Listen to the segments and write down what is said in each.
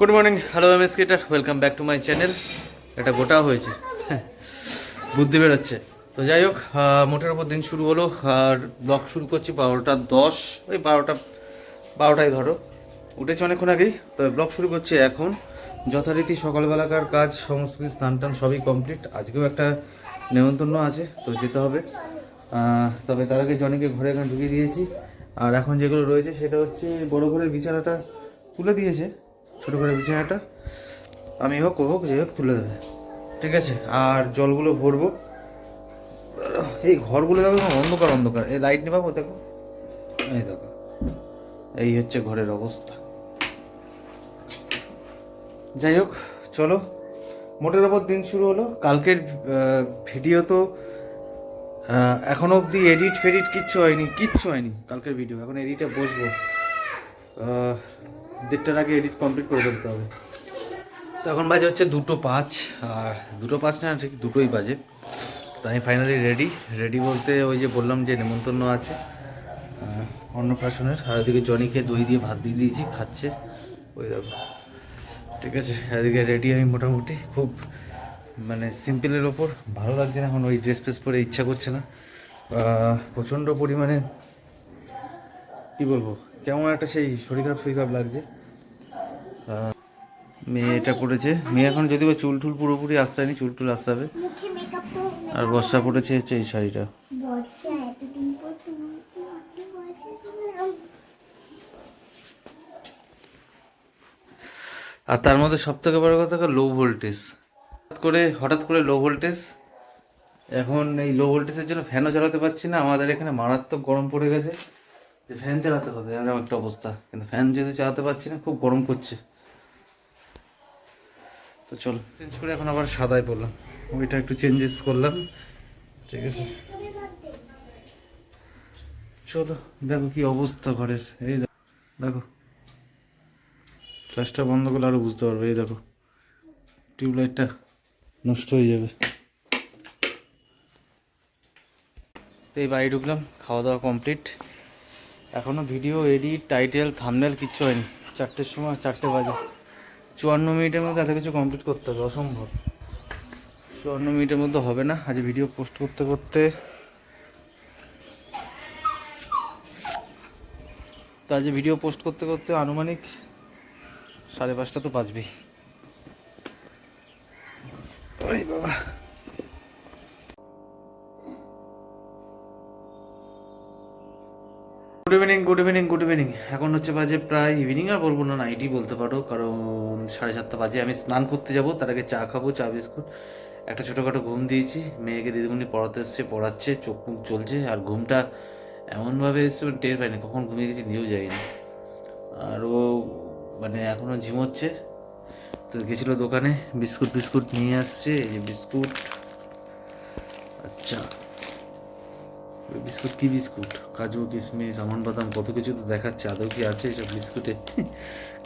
Good morning hello M S creator welcome back to my channel এটা গোটা হয়েছে। বুদ্ধি বেরোচ্ছে। তো যাই হোক মোটের ওপর দিন শুরু হলো। আর ব্লগ শুরু করছি বারোটা দশ। ওই বারোটা, বারোটায় ধরো। উঠেছে অনেকক্ষণ আগেই। তো ব্লগ শুরু করছি এখন। যথারীতি সকালবেলাকার কাজ, সমস্ত কিছু স্নান টান সবই কমপ্লিট আজকেও একটা নেমন্তন্ন আছে, তো যেতে হবে। তবে তার আগে জনিকে ঘরে এখানে ঢুকিয়ে দিয়েছি। আর এখন যেগুলো রয়েছে, সেটা হচ্ছে বড় ঘরের বিছানাটা তুলে দিয়েছে। ছোট করে বিছানাটা আমি হোক, ও হোক, যে হোক, তুলে দেবে। ঠিক আছে? আর জলগুলো ভরবো। এই ঘরগুলো দেখো অন্ধকার অন্ধকার। এই লাইট নেবাবো দেখো। এই দেখো। এই হচ্ছে ঘরের অবস্থা। যাই হোক, চলো। মোটের ওপর দিন শুরু হলো। কালকের ভিডিও তো এখনও অবধি এডিট ফেডিট কিচ্ছু হয়নি কিচ্ছু হয়নি কালকের ভিডিও এখন এডিটে বসবো। দেড়টার আগে এডিট কমপ্লিট করে ফেলতে হবে। এখন বাজে হচ্ছে দুটো পাঁচ, আর দুটো পাঁচ না, ঠিক দুটোই বাজে। তো আমি ফাইনালি রেডি রেডি বলতে ওই যে বললাম যে নেমন্তন্ন আছে অন্নপ্রাশনের। আর ওইদিকে জনিকে দই দিয়ে ভাত দিয়ে দিয়েছি, খাচ্ছে। ওই দেখো। ঠিক আছে, এদিকে রেডি আমি মোটামুটি। খুব মানে সিম্পলের ওপর। ভালো লাগছে না এখন ওই ড্রেস ফ্রেস পরে, ইচ্ছা করছে না। প্রচণ্ড পরিমাণে, কী বলব? কেমন একটা সেই শরীর খারাপ শরীর খারাপ লাগছে। মেয়ে এটা করেছে মেয়ে এখন যদি বা চুল টুল পুরোপুরি আস্তায়নি চুল টুল আস্তাবে মুখে মেকআপ তো আর বর্ষা পড়েছে হচ্ছে এই শাড়িটা। আর তার মধ্যে সব থেকে বড় কথা লো ভোল্টেজ হঠাৎ করে হঠাৎ করে লো ভোল্টেজ এখন এই লো ভোল্টেজের জন্য ফ্যানও চালাতে পারছি না। আমাদের এখানে মারাত্মক গরম পড়ে গেছে। যে ফ্যান চালাতে হবে এরকম একটা অবস্থা। কিন্তু ফ্যান যদি চালাতে পারছি না খুব গরম করছে তো চলো। চেঞ্জ করে এখন আবার সাদায় পড়লাম। ওইটা একটু চেঞ্জেস করলাম। ঠিক আছে। চলো দেখো কি অবস্থা ঘরের। এই দেখো। দেখো ফ্ল্যাশটা বন্ধ করলে আরও বুঝতে পারবে। এই দেখো। টিউবলাইটটা নষ্ট হয়ে যাবে। তো এই বাড়ি ঢুকলাম খাওয়া দাওয়া কমপ্লিট এখনও ভিডিও এডিট টাইটেল থামনেল কিচ্ছু হয়নি। চারটের সময়, চারটে বাজে। চুয়ান্ন মিনিটের মধ্যে এত কিছু কমপ্লিট করতে হবে, অসম্ভব। চুয়ান্ন মিনিটের মধ্যে হবে না, আজ ভিডিও পোস্ট করতে করতে। তো আজ ভিডিও পোস্ট করতে করতে আনুমানিক সাড়ে পাঁচটা তো বাজবেই। বাবা। Good evening good evening good evening এখন হচ্ছে বাজে প্রায় ইভিনিং আর বলব না নাইটই বলতে পারো। কারণ সাড়ে সাতটা বাজে, আমি স্নান করতে যাব, তার আগে চা খাব, চা, বিস্কুট। একটা ছোটোখাটো ঘুম দিয়েছি, মেয়েকে দিদিমণি পড়াতে এসছে, পড়াচ্ছে, চোখ মুখ চলছে, আর ঘুমটা এমনভাবে এসছে মানে টের পাইনি, কখন ঘুমিয়ে গেছি নিজেও যাইনি। আর ও মানে এখনও ঝিমোচ্ছে, তো গেছিল দোকানে, বিস্কুট বিস্কুট নিয়ে আসছে, এই যে বিস্কুট। আচ্ছা। বিস্কুট কি বিস্কুট? কাজু, কিশমিশ, আমন বাদাম, কত কিছু তো দেখাচ্ছে, আদৌ কি আছে এসব বিস্কুটে?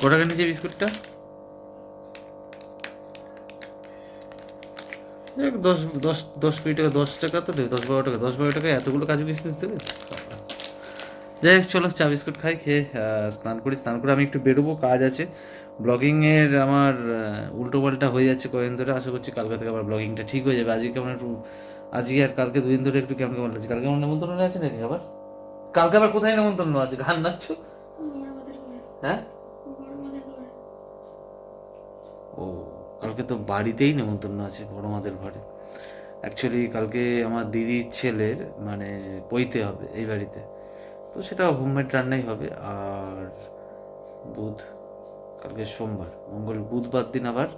ক টাকা নিচে বিস্কুটটা? দশ দশ দশ কুড়ি টাকা, দশ টাকা তো দেবে, দশ বারো টাকা, দশ বারো টাকা এতগুলো কাজু, কিশমিশ দেবে? যাই হোক, চলো চা, বিস্কুট খাই, খেয়ে স্নান করি, স্নান করে আমি একটু বেরোবো, কাজ আছে। ব্লগিংয়ের আমার উল্টো পাল্টা হয়ে যাচ্ছে কয়েকদিন ধরে, আশা করছি কালকে থেকে আবার ব্লগিংটা ঠিক হয়ে যাবে। আজকে কেমন একটু আজকে আর কালকে দুদিন ধরে একটু কেমন কেমন লাগছে? কালকে আমার নেমন্তন্ন আছে নাকি আবার? কালকে আবার কোথায় নেমন্তন্ন আছে? গান নাচছ হ্যাঁ? ও, কালকে তো বাড়িতেই নেমন্তন্ন আছে বড় মাদের ঘরে। অ্যাকচুয়ালি কালকে আমার দিদির ছেলের মানে পইতে হবে এই বাড়িতে। তো সেটা হোমমেড রান্নাই হবে। আর বুধ, কালকে সোমবার, মঙ্গল, বুধবার দিন আবার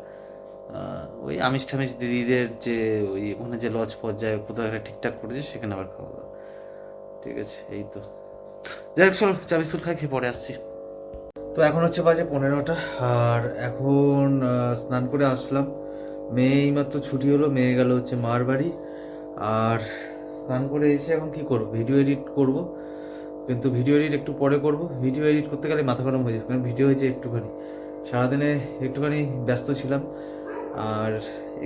ওই আমিষ ঠামিষ দিদিদের যে ওই ওখানে যে লজ পর্যায়ে কোথাও একটা ঠিকঠাক করেছে, সেখানে আবার খাওয়া দাওয়া। ঠিক আছে, এই তো। যাই হোক, চলো, চা, বিস্কুট খাই, খেয়ে পরে আসছি। তো এখন হচ্ছে বাজে পনেরোটা, আর এখন স্নান করে আসলাম। মেয়ে এইমাত্র ছুটি হলো, মেয়ে গেল হচ্ছে মার বাড়ি। আর স্নান করে এসে এখন কি করব? ভিডিও এডিট করব। কিন্তু ভিডিও এডিট একটু পরে করব। ভিডিও এডিট করতে গেলে মাথা গরম হয়ে যাবে, কারণ ভিডিও হয়েছে একটুখানি। সারাদিনে একটুখানি ব্যস্ত ছিলাম। আর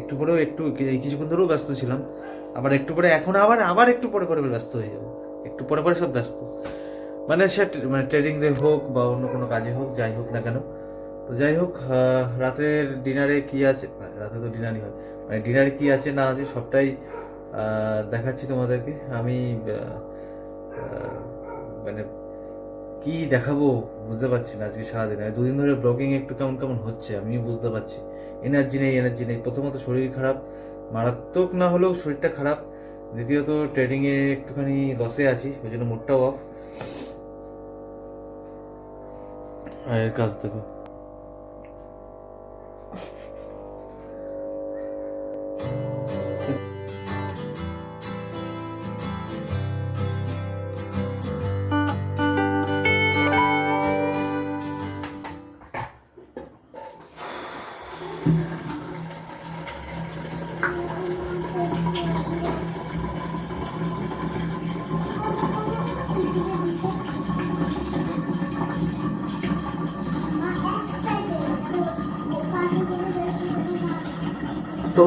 একটু পরেও একটু কিছুক্ষণ ধরেও ব্যস্ত ছিলাম। আবার একটু পরে এখন আবার আবার একটু পরে করে ব্যস্ত হয়ে যাব। একটু পরে পরে সব ব্যস্ত। মানে সে মানে ট্রেডিং হোক বা অন্য কোনো কাজে হোক, যাই হোক না কেন। তো যাই হোক রাতের ডিনারে কি আছে? রাতে তো ডিনারই হয়। মানে ডিনারে কি আছে না আছে সবটাই দেখাচ্ছি তোমাদেরকে। আমি মানে কি দেখাবো বুঝতে পারছি না আজকে সারাদিন। দুদিন ধরে ব্লগিং একটু কেমন কেমন হচ্ছে আমি বুঝতে পারছি। এনার্জি নেই এনার্জি নেই। প্রথমত শরীর খারাপ, মারাত্মক না হলেও শরীরটা খারাপ। দ্বিতীয়ত ট্রেডিংয়ে একটুখানি লসে আছি, ওই জন্য মুডটাও অফ আর কাজ দেখো।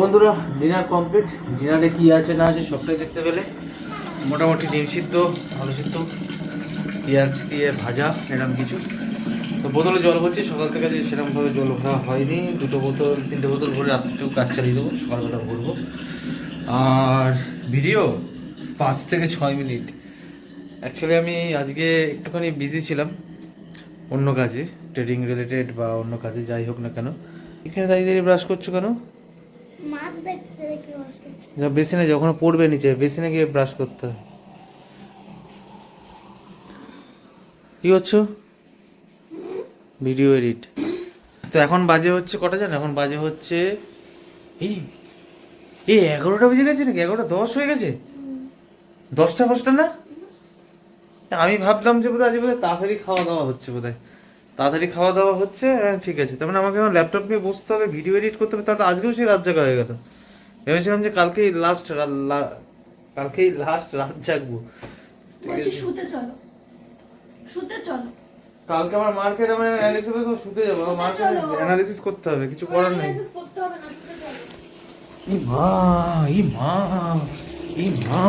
বন্ধুরা ডিনার কমপ্লিট ডিনারে কি আছে, না আছে, সবটাই দেখতে পেলে। মোটামুটি ডিম সিদ্ধ, আলু সিদ্ধ, পেঁয়াজ দিয়ে ভাজা, এরকম কিছু। তো বোতলে জল ভরছি, সকাল থেকে যে সেরকমভাবে জল ভরা হয়নি। দুটো বোতল, তিনটে বোতল ভরে রাত্রেও কাজ চালিয়ে দেবো, সকালবেলা ভরবো। আর ভিডিও পাঁচ থেকে ছয় মিনিট। অ্যাকচুয়ালি আমি আজকে একটুখানি বিজি ছিলাম, অন্য কাজে ট্রেডিং রিলেটেড বা অন্য কাজে যাই হোক না কেন। এখানে দাঁড়িয়ে দাঁড়িয়ে ব্রাশ করছ কেন? যা বেসিনে যখন পড়বে নিচে, বেসিনে গিয়ে ব্রাশ করতে। হয় কি হচ্ছে ভিডিও এডিট তো এখন বাজে হচ্ছে কটা জানো? এখন বাজে হচ্ছে, এই এই এগারোটা বেজে গেছে নাকি? এগারোটা দশ হয়ে গেছে? দশটা, পাঁচটা না? আমি ভাবলাম যে বোধহয় আজ বোধহয় তাড়াতাড়ি খাওয়া দাওয়া হচ্ছে বোধহয়। তাড়াতাড়ি খাওয়া দাওয়া হচ্ছে হ্যাঁ, ঠিক আছে। তার মানে আমাকে এখন ল্যাপটপ নিয়ে বসতে হবে ভিডিও এডিট করতে হবে তাতে আজকেও সেই রাত জাগা হয়ে গেল। ভেবেছিলাম যে কালকেই লাস্ট কালকেই লাস্ট রাত জাগবো। শুতে চলো। শুতে চলো। কালকে আমার মার্কেট আমার অ্যানালিসিস তো শুতে যাব। শুতে মার্কেট অ্যানালিসিস করতে হবে কিছু করার নেই। ই মা ই মা ই মা।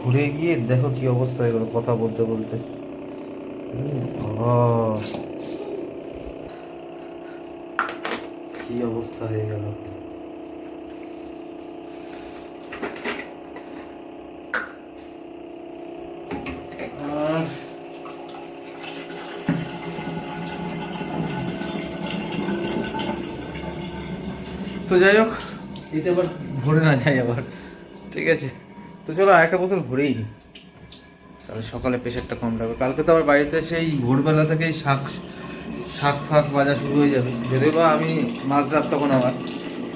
ঘুরে গিয়ে দেখো কি অবস্থা হয়ে গেল কথা বলতে বলতে। বাবা। কি অবস্থা হয়ে গেল? আর তো যাই হোক এতে আবার ভরে না যায় আবার। ঠিক আছে। তো চলো আরেকটা বোতল ভরেই নি। তাহলে সকালে প্রেশারটা কম লাগবে। কালকে তো আবার বাড়িতে সেই ভোরবেলা থেকেই শাক শাক ফাঁক বাজা শুরু হয়ে যাবে। যদিও বা আমি মাঝরাত তখন আমার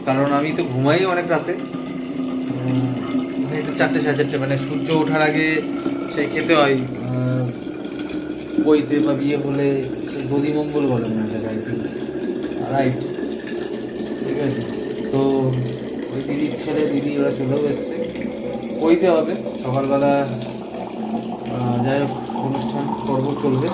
কারণ আমি তো ঘুমাই অনেক রাতে। তো চারটে সাড়ে চারটে মানে সূর্য ওঠার আগে সেই খেতে হয় বইতে বা বিয়ে বলে সেই দধিমঙ্গল বলে মনে হয় রাইট ঠিক আছে। তো ওই দিদির ছেলে, দিদি ওরা চলেও এসছে। কইতে হবে। সকালবেলা যাই হোক, অনুষ্ঠান, পর্ব চলবে।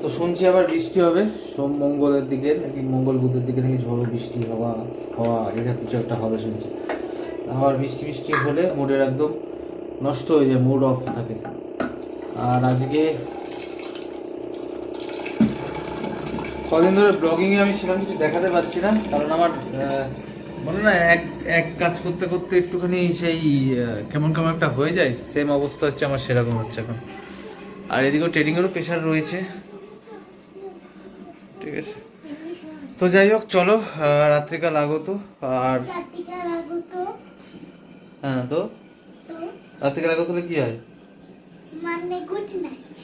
তো শুনছি আবার বৃষ্টি হবে, সোম মঙ্গলের দিকে, নাকি মঙ্গল বুধের দিকে নাকি ঝড়ো বৃষ্টি হওয়া হওয়া এটা কিছু একটা হবে শুনছি। আবার বৃষ্টি বৃষ্টি হলে মুডের একদম নষ্ট হয়ে যায়, মুড অফ থাকে। আর আজকে কদিন ধরে ব্লগিংয়ে আমি সেরকম কিছু দেখাতে পারছি না, কারণ আমার বলে না এক এক কাজ করতে করতে একটুখানি সেই কেমন কেমন একটা হয়ে যায় সেম অবস্থা হচ্ছে আমার সেরকম হচ্ছে এখন। আর এদিকেও ট্রেডিংয়েরও প্রেশার রয়েছে। ঠিক আছে? তো যাই হোক চলো রাত্রিকাল আগত আর হ্যাঁ তো? রাত্রিকাল আগত হলে কি হয়? মানে গুড নাইট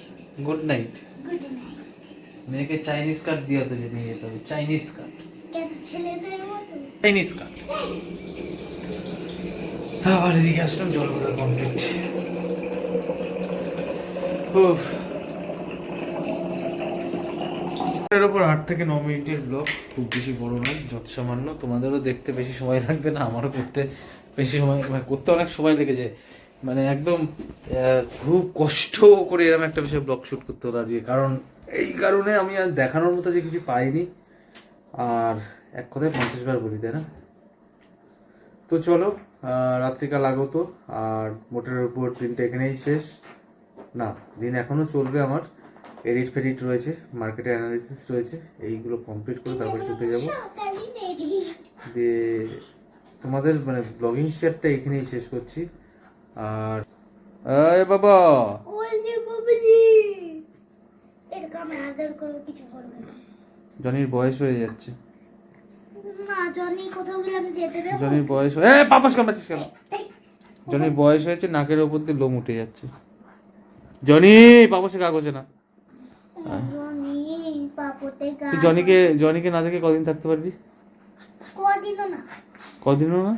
গুড নাইট মেয়েকে চাইনিজ কার্ড দিয়ে যেতে নিয়ে যেতে হবে চাইনিজ কার্ড ছেলেদের মতো চাইনিজ তা আবার এদিকে আসলাম, জল ভরা কমপ্লিট এর ওপর আট থেকে ন মিনিটের ব্লগ খুব বেশি বড় নয় যত সামান্য তোমাদেরও দেখতে বেশি সময় লাগবে না, আমারও করতে বেশি সময় মানে করতে অনেক সময় লেগেছে। মানে একদম খুব কষ্ট করে এরকম একটা বিষয় ব্লগ শুট করতে হলো আজকে। কারণ, এই কারণে আমি আর দেখানোর মতো যে কিছু পাইনি। আর এক কথায় পঞ্চাশ বার বলি তাই না? তো চলো রাত্রিকাল আগত আর মোটরের উপর দিনটা এখানেই শেষ। না দিন এখনও চলবে আমার। এডিট ফেডিট রয়েছে মার্কেটে অ্যানালিসিস রয়েছে এইগুলো কমপ্লিট করে তারপর শুতে যাব। দিয়ে তোমাদের মানে ব্লগিং শেয়ারটা এখানেই শেষ করছি। আর এই বাবা! জনির বয়স হয়ে যাচ্ছে। না জনি কোথাও গেলে যেতে দেবো? জনির বয়স এ পাপাস কামাচ্ছিস কেন? জনির বয়স হয়েছে নাকের ওপর দিয়ে লোম উঠে যাচ্ছে। জনি পাপসে কাগজে না। তুই জনিকে জনিকে না দেখে কদিন থাকতে পারবি? কদিনও না। কদিনও না?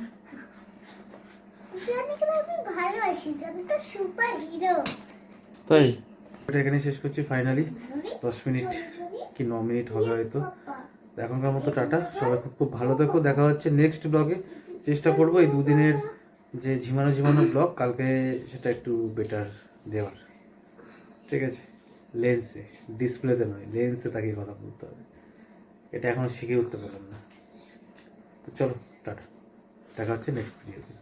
তাই? এটা এখানে শেষ করছি ফাইনালি দশ মিনিট কি ন মিনিট হবে হয়তো। এখনকার মতো টাটা। সবাই খুব খুব ভালো দেখো দেখা হচ্ছে নেক্সট ব্লগে চেষ্টা করব এই দুদিনের যে ঝিমানো ঝিমানো ব্লগ কালকে সেটা একটু বেটার দেওয়ার। ঠিক আছে? লেন্সে ডিসপ্লেতে নয় লেন্সে তাকে কথা বলতে হবে। এটা এখনও শিখে উঠতে পারলাম না। চলো, টাটা। দেখা হচ্ছে নেক্সট ভিডিওতে